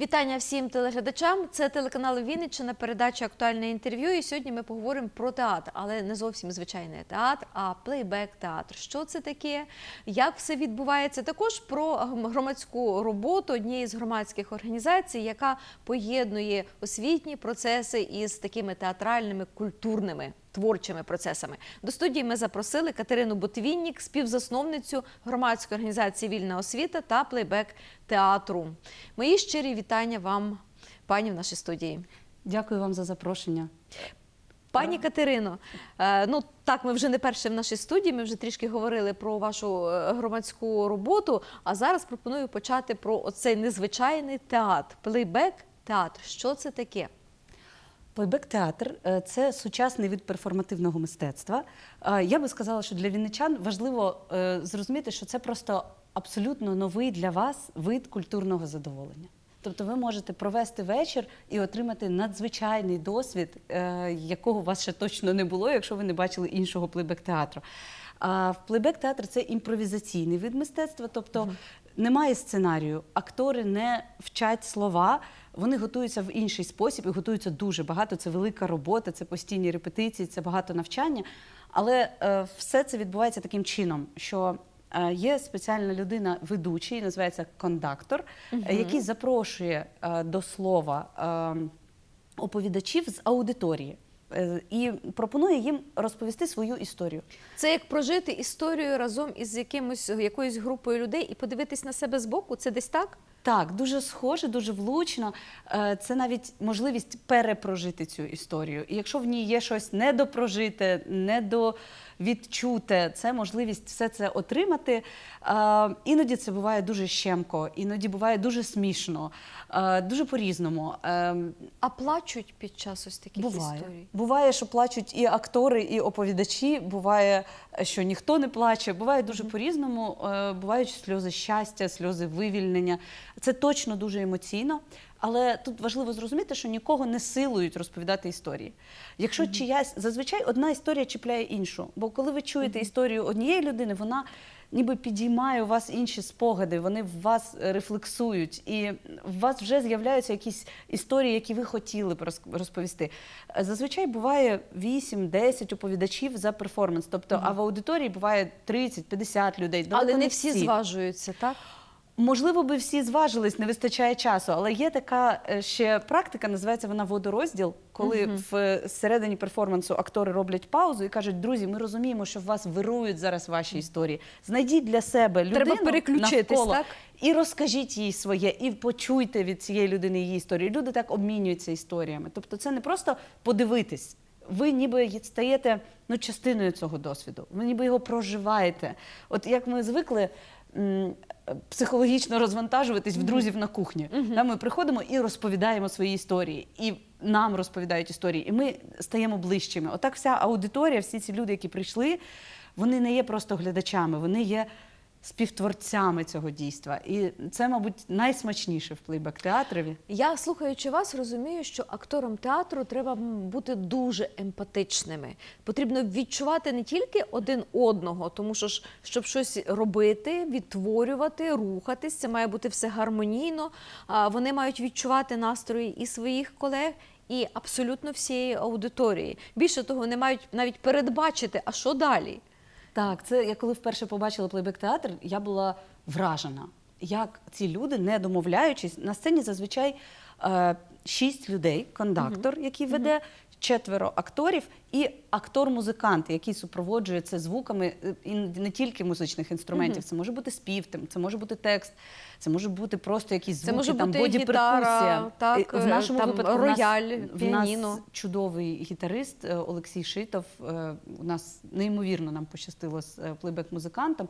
Вітання всім телеглядачам. Це телеканал Вінниччина, передача актуальне інтерв'ю. І сьогодні ми поговоримо про театр, але не зовсім звичайний театр, а плейбек театр. Що це таке? Як все відбувається? Також про громадську роботу однієї з громадських організацій, яка поєднує освітні процеси із такими театральними культурними. Творчими процесами до студії ми запросили Катерину Ботвіннік, співзасновницю громадської організації Вільна освіта та плейбек театру. Мої щирі вітання вам, пані, в нашій студії. Дякую вам за запрошення. Пані Катерино, е, ну так, ми вже не перше в нашій студії. Ми вже трішки говорили про вашу е, громадську роботу. А зараз пропоную почати про оцей незвичайний театр, плейбек театр. Що це таке? Плейбек-театр е, це сучасний вид перформативного мистецтва. Е, Я би сказала, що для вінничан важливо е, зрозуміти, що це просто абсолютно новий для вас вид культурного задоволення. Тобто ви можете провести вечір і отримати надзвичайний досвід, якого у вас ще точно не було, якщо ви не бачили іншого плейбек-театру. А в плейбек-театр це імпровізаційний вид мистецтва, тобто немає сценарію, актори не вчать слова, вони готуються в інший спосіб і готуються дуже багато. Це велика робота, це постійні репетиції, це багато навчання. Але е, все це відбувається таким чином, що е, є спеціальна людина, ведучий, називається кондактор, е, який запрошує е, до слова е, оповідачів з аудиторії. Е, І пропонує їм розповісти свою історію. Це як прожити історію разом із якимось якоюсь групою людей і подивитись на себе збоку. Це десь так? Так, дуже схоже, дуже влучно. Е, Це навіть можливість перепрожити цю історію. І якщо в ній є щось недопрожите, недовідчуте, це можливість все це отримати. Е, Іноді це буває дуже щемко, іноді буває дуже смішно, е, дуже по-різному. А плачуть під час ось таких Буває. історій. Буває, що плачуть і актори, і оповідачі. Буває, що ніхто не плаче. Буває дуже по-різному. Е, Бувають сльози щастя, сльози вивільнення. Це точно дуже емоційно. Але тут важливо зрозуміти, що нікого не силують розповідати історії. Якщо чиясь зазвичай одна історія чіпляє іншу. Бо коли ви чуєте історію однієї людини, вона ніби підіймає у вас інші спогади, вони в вас е, рефлексують, і в вас вже з'являються якісь історії, які ви хотіли б роз- розповісти. Е, Зазвичай буває 8-10 оповідачів за перформанс. Тобто, а в аудиторії буває 30-50 людей. Але не всі зважуються, так? Можливо, би всі зважились, не вистачає часу, але є така е, ще практика, називається вона водорозділ, коли в е, середині перформансу актори роблять паузу і кажуть: друзі, ми розуміємо, що в вас вирують зараз ваші історії. Знайдіть для себе людину Треба переключитись, навколо так? і розкажіть їй своє, і почуйте від цієї людини її історію. Люди так обмінюються історіями. Тобто, це не просто подивитись. Ви ніби стаєте ну, частиною цього досвіду. Ви ніби його проживаєте. От як ми звикли психологічно розвантажуватись в друзів на кухні. Да, ми приходимо і розповідаємо свої історії, і нам розповідають історії, і ми стаємо ближчими. Отак вся аудиторія, всі ці люди, які прийшли, вони не є просто глядачами, вони є співтворцями цього дійства. І це, мабуть, найсмачніше в плейбек-театрові. Я слухаючи вас, розумію, що акторам театру треба бути дуже емпатичними. Потрібно відчувати не тільки один одного, тому що ж, щоб щось робити, відтворювати, рухатись, це має бути все гармонійно. Вони мають відчувати настрої і своїх колег. І абсолютно всієї аудиторії. Більше того, вони мають навіть передбачити, а що далі. Так, це я коли вперше побачила плейбек-театр, я була вражена, як ці люди, не домовляючись, на сцені зазвичай е, шість людей, кондактор, який веде, четверо акторів, і актор-музикант, який супроводжує це звуками е, і не тільки музичних інструментів. Це може бути спів, це може бути текст, це може бути просто якісь Це звуки, може там бути гітара, так, Е, в нашому там випадку в нас- рояль, в нас чудовий гітарист е, Олексій Шитов. Е, У нас неймовірно нам пощастило з е, плейбек-музикантом.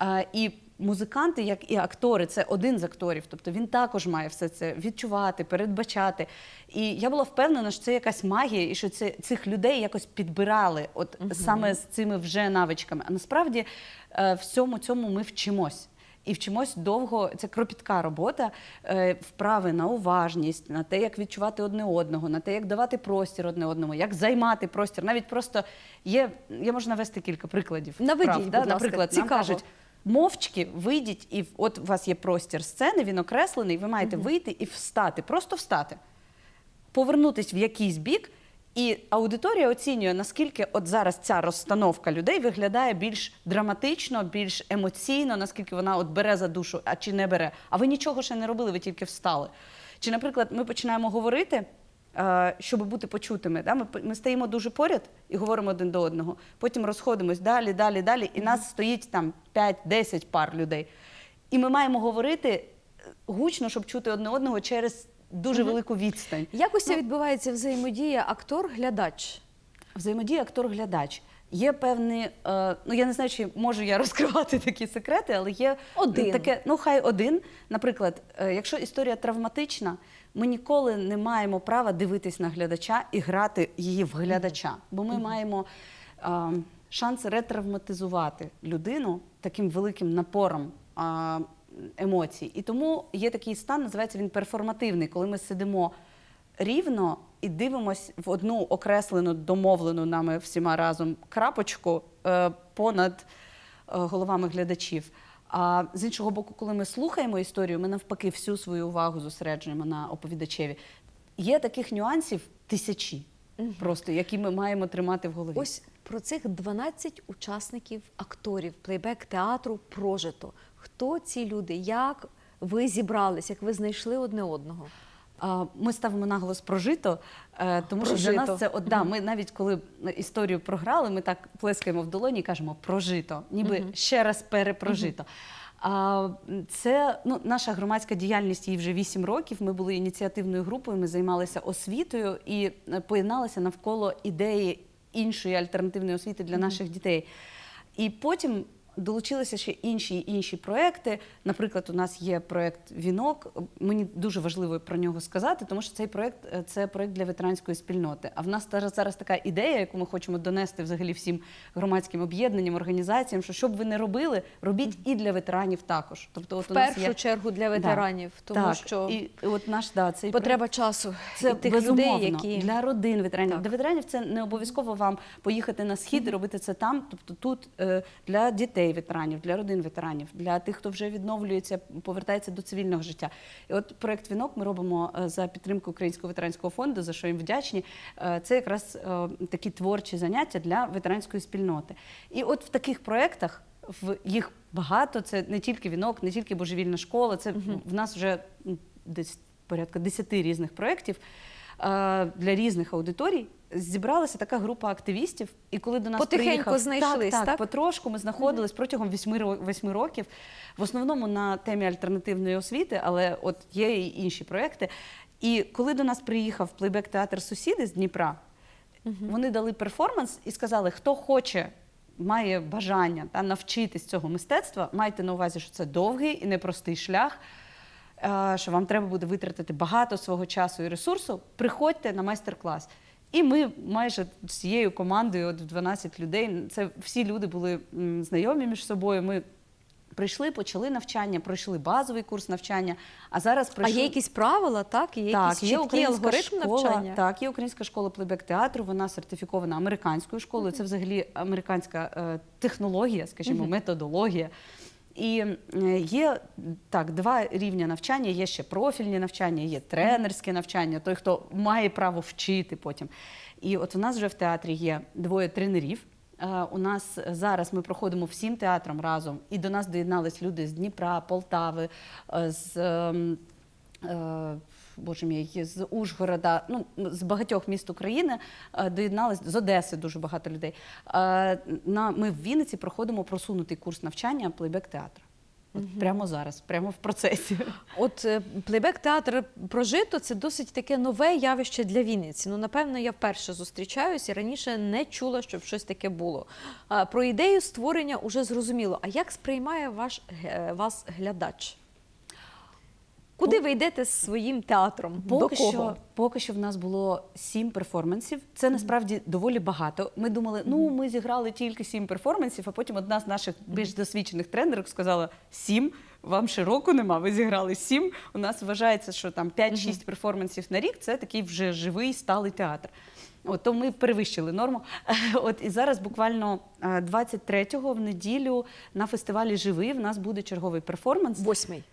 Е, І музиканти, як і актори, це один з акторів. Тобто він також має все це відчувати, передбачати. І я була впевнена, що це якась магія, і що це цих людей якось підбирали, от саме з цими вже навичками. А насправді е, всьому цьому ми вчимось. І вчимось довго, це кропітка робота, е, вправи на уважність, на те, як відчувати одне одного, на те, як давати простір одне одному, як займати простір. Навіть просто є, я можу навести кілька прикладів. Наведіть, вправ, будь ласка, Наприклад, нам кажуть, Мовчки вийдіть, і от у вас є простір сцени, він окреслений, ви маєте вийти і встати, просто встати, повернутись в якийсь бік, і аудиторія оцінює, наскільки от зараз ця розстановка людей виглядає більш драматично, більш емоційно, наскільки вона от бере за душу, а чи не бере. А ви нічого ще не робили, ви тільки встали. Чи, наприклад, ми починаємо говорити, щоб бути почутими. Да? Ми, ми стоїмо дуже поряд і говоримо один до одного. Потім розходимось далі, далі, далі, і нас стоїть там 5-10 пар людей. І ми маємо говорити е, гучно, щоб чути одне одного через дуже велику відстань. Як ось це відбувається взаємодія актор-глядач? Взаємодія актор-глядач. Є певні, е, ну я не знаю, чи можу я розкривати такі секрети, але є Один. таке, ну хай один. Наприклад, е, якщо історія травматична, ми ніколи не маємо права дивитись на глядача і грати її в глядача, бо ми маємо е, шанс ретравматизувати людину таким великим напором. е, Емоцій. І тому є такий стан, називається він перформативний, коли ми сидимо рівно і дивимось в одну окреслену, домовлену нами всіма разом крапочку е, понад е, головами глядачів. А з іншого боку, коли ми слухаємо історію, ми навпаки всю свою увагу зосереджуємо на оповідачеві. Є таких нюансів тисячі, просто які ми маємо тримати в голові. Ось про цих 12 учасників акторів плейбек театру прожито. Хто ці люди? Як ви зібрались, як ви знайшли одне одного? Ми ставимо наголос прожито, е, тому що для нас це от, да, Ми навіть коли історію програли, ми так плескаємо в долоні і кажемо прожито, ніби ще раз перепрожито. А це ну, наша громадська діяльність їй вже 8 років. Ми були ініціативною групою, ми займалися освітою і е, поєдналися навколо ідеї іншої альтернативної освіти для наших дітей. І потім долучилися ще інші інші проекти. Наприклад, у нас є проект Вінок. Мені дуже важливо про нього сказати, тому що цей проект е, це проект для ветеранської спільноти. А в нас зараз, зараз така ідея, яку ми хочемо донести взагалі всім громадським об'єднанням, організаціям, що що б ви не робили, робіть і для ветеранів також. Тобто, от В у нас першу є чергу для ветеранів, тому так, що і от наш да цей проект- потреба часу це і тих безумовно людей, які для родин ветеранів. Так. Для ветеранів це не обов'язково вам поїхати на схід і робити це там. Тобто тут е, для дітей ветеранів, для родин ветеранів, для тих, хто вже відновлюється, повертається до цивільного життя. І от проект Вінок ми робимо е, за підтримку Українського ветеранського фонду, за що їм вдячні. Е, Це якраз е, такі творчі заняття для ветеранської спільноти. І от в таких проєктах в їх багато. Це не тільки вінок, не тільки божевільна школа. Це в нас вже десь порядка 10 різних проєктів для різних аудиторій. Зібралася така група активістів, і коли до нас Потихеньку приїхав, знайшлись, так, так? потрошку ми знаходились протягом 8, 8 років, в основному на темі альтернативної освіти, але от є і інші проекти. І коли до нас приїхав плейбек театр Сусіди з Дніпра, вони дали перформанс і сказали, хто хоче, має бажання та навчитись цього мистецтва, майте на увазі, що це довгий і непростий шлях. Е, Що вам треба буде витратити багато свого часу і ресурсу, приходьте на майстер-клас. І ми майже з цією командою, от 12 людей, це всі люди були знайомі між собою. Ми прийшли, почали навчання, пройшли базовий курс навчання. А зараз а є якісь правила, так? Є якийсь чіткий алгоритм школа, навчання? Так, є українська школа плейбек театру. Вона сертифікована американською школою. Це взагалі американська е, технологія, скажімо, методологія. І е, є так, два рівня навчання. Є ще профільні навчання, є тренерське навчання, той, хто має право вчити потім. І от у нас вже в театрі є двоє тренерів. Е, У нас зараз ми проходимо всім театром разом, і до нас доєднались люди з Дніпра, Полтави, е, з ем, Боже мій, з Ужгорода, ну з багатьох міст України е, з Одеси дуже багато людей. Е, На ми в Вінниці проходимо просунутий курс навчання плейбек театру. От прямо зараз, прямо в процесі. От е, плейбек театр прожито це досить таке нове явище для Вінниці. Ну, напевно, я вперше зустрічаюся і раніше не чула, щоб щось таке було. Про ідею створення уже зрозуміло. А як сприймає ваш вас глядач? Куди ви йдете з своїм театром? Поки До кого? що, поки що в нас було сім перформансів. Це насправді доволі багато. Ми думали, ну ми зіграли тільки сім перформансів, а потім одна з наших більш досвідчених тренерок сказала: сім. Вам ще року нема, ви зіграли сім. У нас вважається, що там 5-6 перформансів на рік це такий вже живий сталий театр. От, то ми перевищили норму. От і зараз буквально е, 23-го в неділю на фестивалі Живий в нас буде черговий перформанс. Восьмий.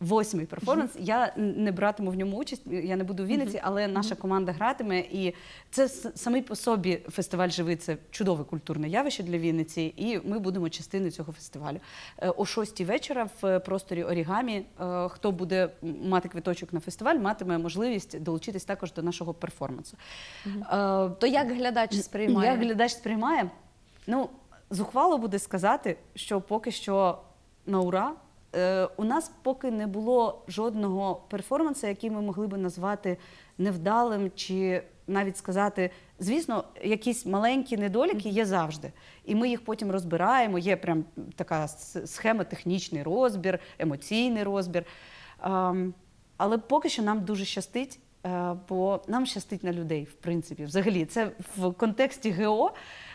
Восьмий перформанс. Я не братиму в ньому участь, я не буду в Вінниці, але наша команда гратиме. І це самий по собі фестиваль живий це чудове культурне явище для Вінниці. І ми будемо частиною цього фестивалю. Е, О 6 вечора в просторі Орігамі. е, Хто буде мати квиточок на фестиваль, матиме можливість долучитись також до нашого перформансу. Е, То як глядач сприймає? як глядач сприймає? Ну, зухвало буде сказати, що поки що на ура. Е, у нас поки не було жодного перформансу, який ми могли би назвати невдалим, чи навіть сказати, звісно, якісь маленькі недоліки є завжди. І ми їх потім розбираємо. Є прям така схема, технічний розбір, емоційний розбір. Ем, але поки що нам дуже щастить, е, бо нам щастить на людей, в принципі. Взагалі, це в контексті ГО,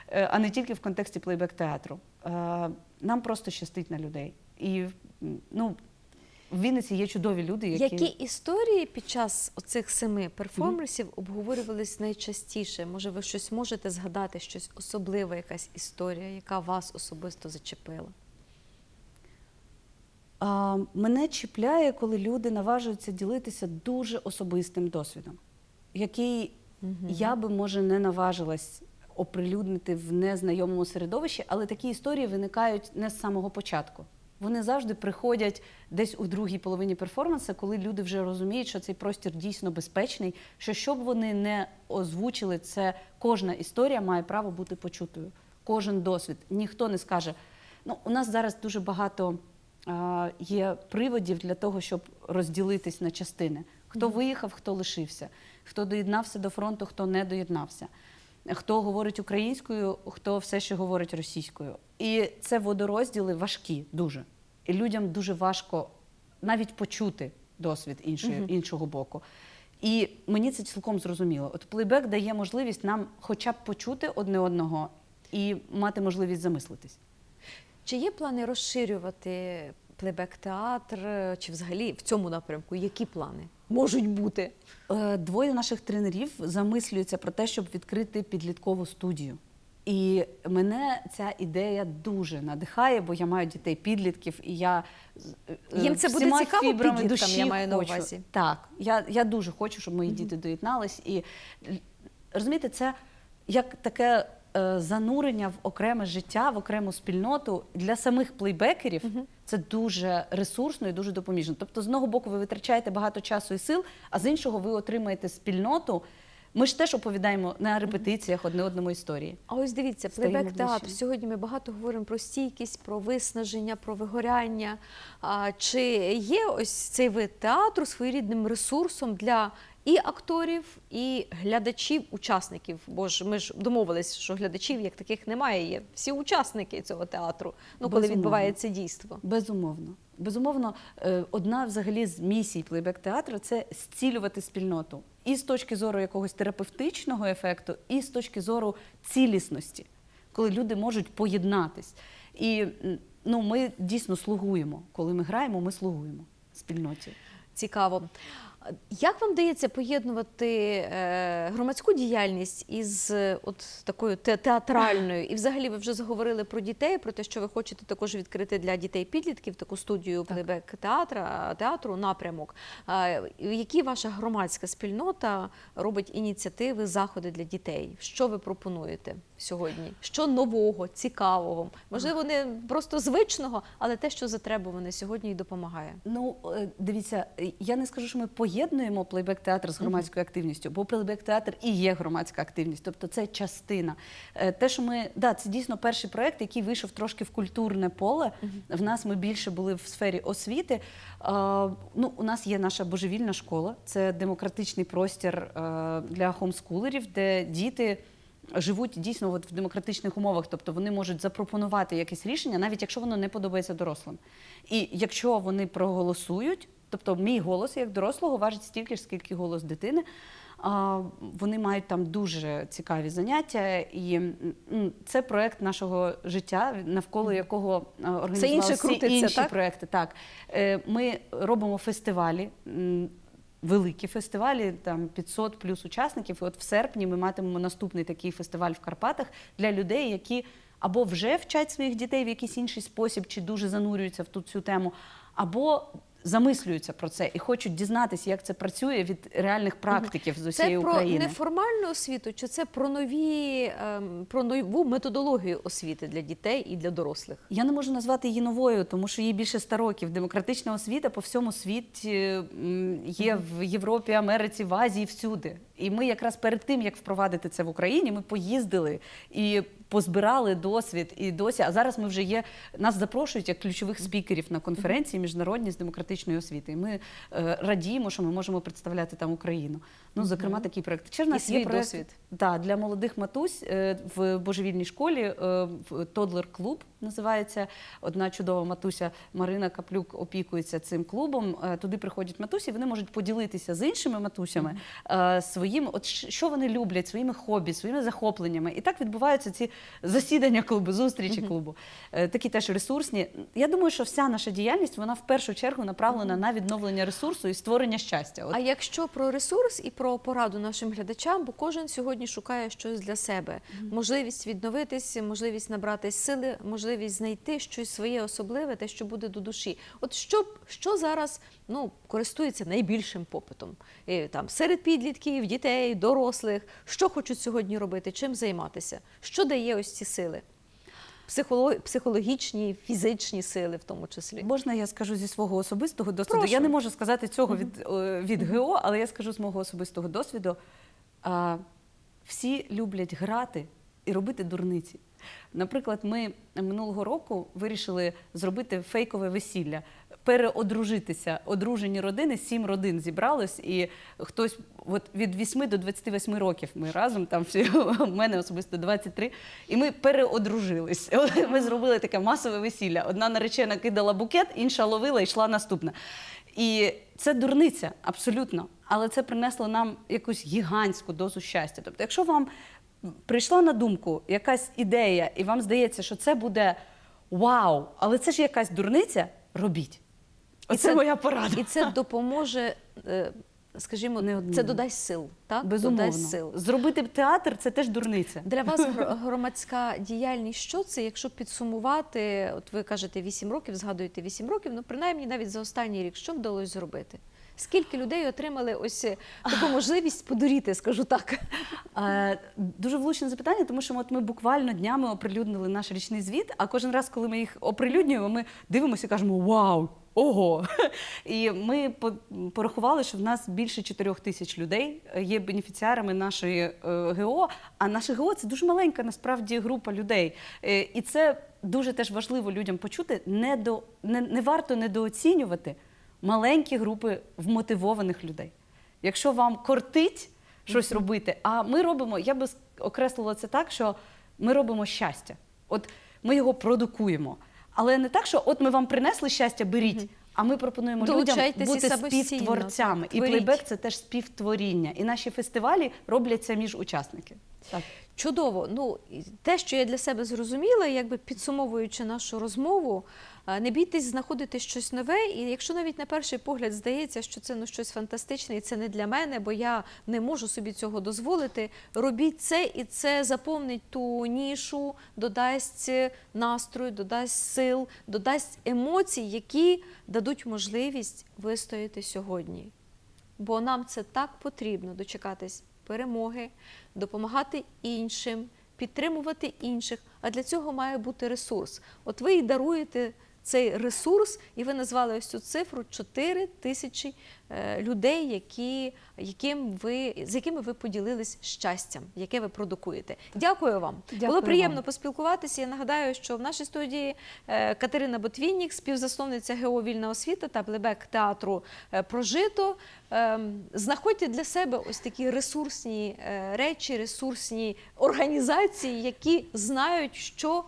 е, а не тільки в контексті плейбек-театру. Е, Нам просто щастить на людей. І ну, в Вінниці є чудові люди, які, Які історії під час оцих семи перформансів обговорювались найчастіше? Може, ви щось можете згадати, щось особливе, якась історія, яка вас особисто зачепила? А, мене чіпляє, коли люди наважуються ділитися дуже особистим досвідом, який я би може не наважилась оприлюднити в незнайомому середовищі, але такі історії виникають не з самого початку. Вони завжди приходять десь у другій половині перформансу, коли люди вже розуміють, що цей простір дійсно безпечний, що щоб вони не озвучили це, кожна історія має право бути почутою. Кожен досвід. Ніхто не скаже. Ну, у нас зараз дуже багато а, є приводів для того, щоб розділитись на частини. Хто виїхав, хто лишився, хто доєднався до фронту, хто не доєднався, хто говорить українською, хто все ще говорить російською. І це водорозділи важкі дуже. І людям дуже важко навіть почути досвід іншої, іншого боку. І мені це цілком зрозуміло. От плейбек дає можливість нам хоча б почути одне одного і мати можливість замислитись. Чи є плани розширювати плейбек-театр, чи взагалі в цьому напрямку? Які плани можуть бути? Е, Двоє наших тренерів замислюються про те, щоб відкрити підліткову студію. І мене ця ідея дуже надихає, бо я маю дітей підлітків, і я е, Їм це буде цікаво, підліткам, душі я маю на хочу. увазі. Так, я, я дуже хочу, щоб мої діти доєднались. І розумієте, це як таке занурення в окреме життя, в окрему спільноту для самих плейбекерів. Це дуже ресурсно і дуже допоміжно. Тобто, з одного боку, ви витрачаєте багато часу і сил, а з іншого ви отримаєте спільноту. Ми ж теж оповідаємо на репетиціях одне одному історії. А ось дивіться, плейбек-театр. Сьогодні ми багато говоримо про стійкість, про виснаження, про вигоряння. А, чи є ось цей вид театру своєрідним ресурсом для і акторів, і глядачів, учасників? Бо ж ми ж домовились, що глядачів як таких немає. Є всі учасники цього театру. Ну, коли Безумовно. відбувається дійство. Безумовно. Безумовно, е, одна взагалі з місій плейбек-театру це зцілювати спільноту. І з точки зору якогось терапевтичного ефекту, і з точки зору цілісності, коли люди можуть поєднатись. І ну, ми дійсно слугуємо. Коли ми граємо, ми слугуємо спільноті. Цікаво. Як вам вдається поєднувати е, громадську діяльність із от такою театральною? І взагалі ви вже заговорили про дітей, про те, що ви хочете також відкрити для дітей-підлітків таку студію плейбек театра, театру напрямок. Які ваша громадська спільнота робить ініціативи, заходи для дітей? Що ви пропонуєте сьогодні? Що нового, цікавого? Можливо, не просто звичного, але те, що затребуване сьогодні і допомагає. Ну, е, дивіться, я не скажу, що ми поєднуємо плейбек-театр з громадською активністю, бо плейбек-театр і є громадська активність, тобто це частина. Е, Те, що ми, да, це дійсно перший проект, який вийшов трошки в культурне поле. В нас ми більше були в сфері освіти. Ну, у нас є наша божевільна школа, це демократичний простір е, для хомскулерів, де діти. Живуть дійсно от в демократичних умовах, тобто вони можуть запропонувати якесь рішення, навіть якщо воно не подобається дорослим. І якщо вони проголосують, тобто мій голос як дорослого важить стільки ж, скільки голос дитини. Вони мають там дуже цікаві заняття, і це проект нашого життя, навколо якого а, організували інше всі інші так? проекти. Так, Е, ми робимо фестивалі. Великі фестивалі, там 500 плюс учасників. І от в серпні ми матимемо наступний такий фестиваль в Карпатах для людей, які або вже вчать своїх дітей в якийсь інший спосіб, чи дуже занурюються в ту цю тему, або замислюються про це і хочуть дізнатися, як це працює від реальних практиків з усієї України. Це про неформальну освіту, чи це про нові ем, про нову методологію освіти для дітей і для дорослих? Я не можу назвати її новою, тому що їй більше 100 років. Демократична освіта по всьому світі є в Європі, Америці, в Азії, всюди. І ми якраз перед тим, як впровадити це в Україні, ми поїздили і позбирали досвід. І досі, а зараз ми вже є. Нас запрошують як ключових спікерів на конференції міжнародні з демократичної освіти. І ми е, радіємо, що ми можемо представляти там Україну. Ну, зокрема, такий проект. Ще в нас свій є проект, досвід. Да, для молодих матусь е, в божевільній школі е, в Тодлер клуб називається. Одна чудова матуся Марина Каплюк опікується цим клубом. Е, Туди приходять матусі, вони можуть поділитися з іншими матусями е, своїм, от що вони люблять, своїми хобі, своїми захопленнями. І так відбуваються ці засідання клубу, зустрічі клубу. Е, Такі теж ресурсні. Я думаю, що вся наша діяльність вона в першу чергу направлена на відновлення ресурсу і створення щастя. От А якщо про ресурс і про пораду нашим глядачам, бо кожен сьогодні шукає щось для себе: можливість відновитись, можливість набратись сили, можливість знайти щось своє особливе, те, що буде до душі. От що, що зараз ну, користується найбільшим попитом? І, там, серед підлітків, дітей, дорослих, що хочуть сьогодні робити, чим займатися? Що дає ось ці сили? Психологічні, фізичні сили в тому числі. Можна я скажу зі свого особистого досвіду? Прошу. Я не можу сказати цього від, е, від ГО, але я скажу з мого особистого досвіду. А, всі люблять грати і робити дурниці. Наприклад, ми минулого року вирішили зробити фейкове весілля, переодружитися. Одружені родини, сім родин зібралось, і хтось от від 8 до 28 років ми разом, там всі, у мене особисто 23, і ми переодружились. Ми зробили таке масове весілля. Одна наречена кидала букет, інша ловила і йшла наступна. І це дурниця, абсолютно. Але це принесло нам якусь гігантську дозу щастя. Тобто, якщо вам прийшла на думку якась ідея, і вам здається, що це буде вау, але це ж якась дурниця, робіть. І Оце це- моя порада. І це допоможе, е, скажімо, Неодмінно. це додасть сил. Так? Безумовно. Додасть сил. Зробити театр це теж дурниця. Для вас гр- громадська діяльність, що це, якщо підсумувати, от ви кажете 8 років, згадуєте 8 років, ну принаймні навіть за останній рік, що вдалося зробити? Скільки людей отримали ось е, таку можливість подуріти, скажу так? Е, Дуже влучне запитання, тому що от ми буквально днями оприлюднили наш річний звіт, а кожен раз, коли ми їх оприлюднюємо, ми дивимося і кажемо Вау! Ого! І ми порахували, що в нас більше 4 тисяч людей є бенефіціарами нашої е, ГО. А наше ГО це дуже маленька насправді група людей. Е, І це дуже теж важливо людям почути. Не, до, не, не варто недооцінювати маленькі групи вмотивованих людей. Якщо вам кортить щось робити, а ми робимо, я би окреслила це так, що ми робимо щастя. От ми його продукуємо. Але не так, що от ми вам принесли щастя, беріть. А ми пропонуємо людям Долучайтесь бути співтворцями. І плейбек це теж співтворіння. І наші фестивалі робляться між учасники. Так. Чудово. Ну те, що я для себе зрозуміла, якби підсумовуючи нашу розмову, не бійтесь знаходити щось нове. І якщо навіть на перший погляд здається, що це ну щось фантастичне, і це не для мене, бо я не можу собі цього дозволити. Робіть це, і це заповнить ту нішу, додасть настрою, додасть сил, додасть емоцій, які дадуть можливість вистояти сьогодні бо нам це так потрібно дочекатись перемоги, допомагати іншим, підтримувати інших. А для цього має бути ресурс. От ви і даруєте цей ресурс, і ви назвали ось цю цифру 4 тисячі е, людей, які, яким ви, з якими ви поділились щастям, яке ви продукуєте. Дякую вам. Дякую Було приємно вам. поспілкуватися. Я нагадаю, що в нашій студії е, Катерина Ботвіннік, співзасновниця ГО Вільна освіта та плебек театру е, Прожито. Ем, Знаходьте для себе ось такі ресурсні речі, ресурсні організації, які знають, що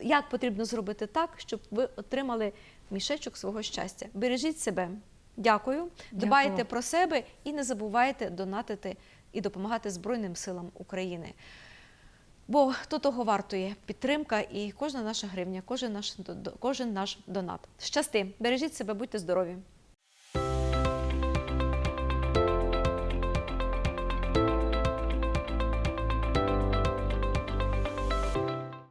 як потрібно зробити так, щоб ви отримали мішечок свого щастя. Бережіть себе. Дякую. Дбайте Дякую. про себе і не забувайте донатити і допомагати Збройним силам України. Бо то того вартує підтримка і кожна наша гривня, кожен наш, кожен наш донат. Щасти, бережіть себе, будьте здорові.